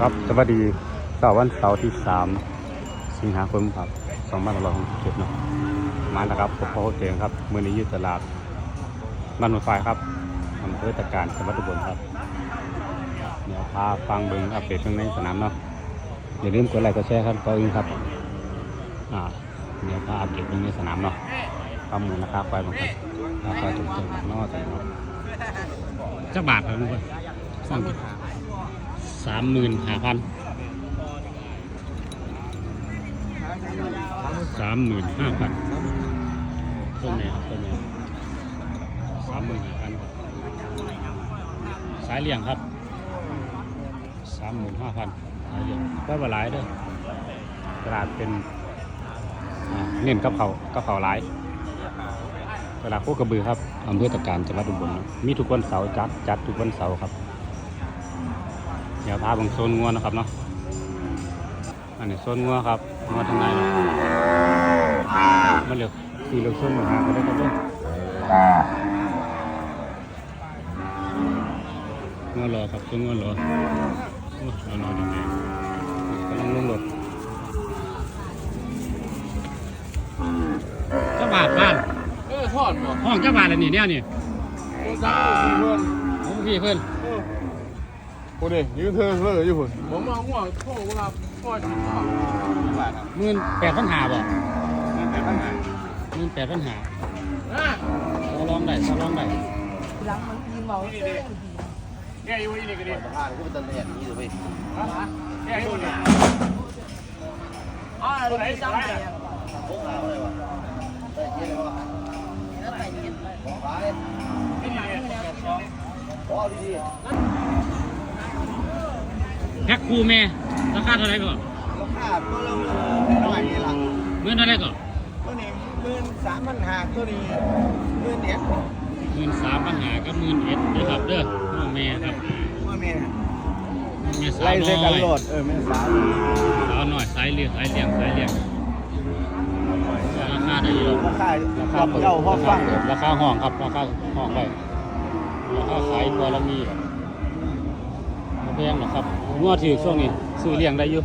ครับสวัสดีเสาร์วันเสาร์ที่สามสิงหาคมครับสองพันหกร้อยหกสิบเจ็ดเนาะมาแล้วครับผมพ่อเจงครับเมื่อนี้ยืดตลาดบ้านหนไฟครับอำเภอตะการจังหวัดอุบลครับเดี๋ยวพาฟังเบิ้งอัปเดตเรื่องในสนามเนาะอย่าลืมกดไลค์กดแชร์ครับก็อึ้งครับอ่าเดี๋ยวพาอัปเดตเรื่องในสนามเนาะข้อมูลราคาไฟบางครับราคาถูกจมากเนอกจากเนาะจักบาทครับทุกคนสา สามหมื่นห้าพันสามหมื่นห้าพันต้นแม่ครับต้นแม่สามหมื่นห้าพันครับสายเลี่ยงครับสามหมื่นห้าพันสายเลี่ยงก็ว่าหลายเด้อตลาดเป็นเน้นกับเขากับเขาหลายตลาดโคกระบือครับอำเภอตะการจังหวัดอุบลเนมีทุกวันเสาร์จัดจัดทุกวันเสาร์ครับ เดี๋ยวพาเบางโซนงัวนะครับเนาะอันนี้โซนงัวครับงัวทางในเนาะมันเหลือสี่เหลือส้มมาหาก็ได้ครับเด้องอรอครับต้นงอรอโอ้รอรอยังไงกำลังลงรถเจ้าบาทบ้านเออทอดบ่ห้องเจ้าบาทอะไรนี่เนี่ยนี่โอ้ซักอยู่เพื่อนโอ้พี่เพื่อน เออโอ้ดิยืนเธอเลยอยู่พุ่นผมมาง่วงโทษเวลาพ่อชิมข้าวบาทครับหมื่นแปดพันหาบ่นั่นแต่ปัญหาหมื่นแปดพันหาอะต่อรองได้ต่อรองได้หลังมันยิงเบาเส้นแกอยู่ที่นี่ก็ดีผ่านก็เป็นตะเลียนนี่เลยแกอยู่นี่อ๋อตัวไหนซ้ำไปอะพวกเราเลยวะได้เย็นเลยวะแล้วไปเย็นไปบอกไปที่นี่ขอเอาดี แพ็คคู่แม่ราคาเท่าไหร่ก่อนๆราคาตัวเราเท่าไหร่นี่ล่ะหมื่นเท่าไหร่ก่อนตัวนี้หมื่นสามพันห้าตัวนี้หมื่นเอ็ดหมื่นสามพันหากับหมื่นเอ็ดนะครับเด้อน้องแม่ครับเมื่อเมียน้องแม่สาวไล่น้เส้นกันอยโหลดเออแม่สาวสาวน้อยสายเลี้ยงสายเลี้ยงสายเลี้ยงราคาได้อยู่ราคาราคารับเปิดเจ้าพ่อฟังราคาห้องครับราคาห้องไปราคาขายตัวละมีแบบบ่ แพงหรอกครับงัวถือช่วงนี้ซื้อเลี้ยงได้อยู่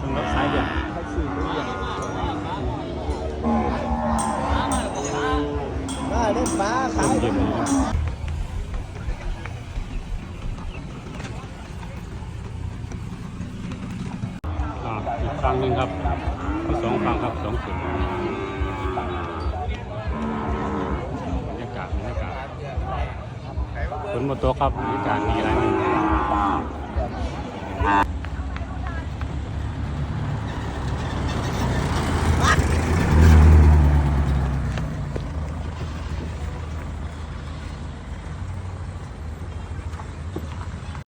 สำหรับสายเลี้ยงได้ได้ฟ้าขายเย็นๆครับอ่าอีกฝั่งหนึ่งครับมีสองฝั่งครับสองเสียงบรรยากาศบรรยากาศฝนมาตกครับบรรยากาศดีอะไรนี่ Ah.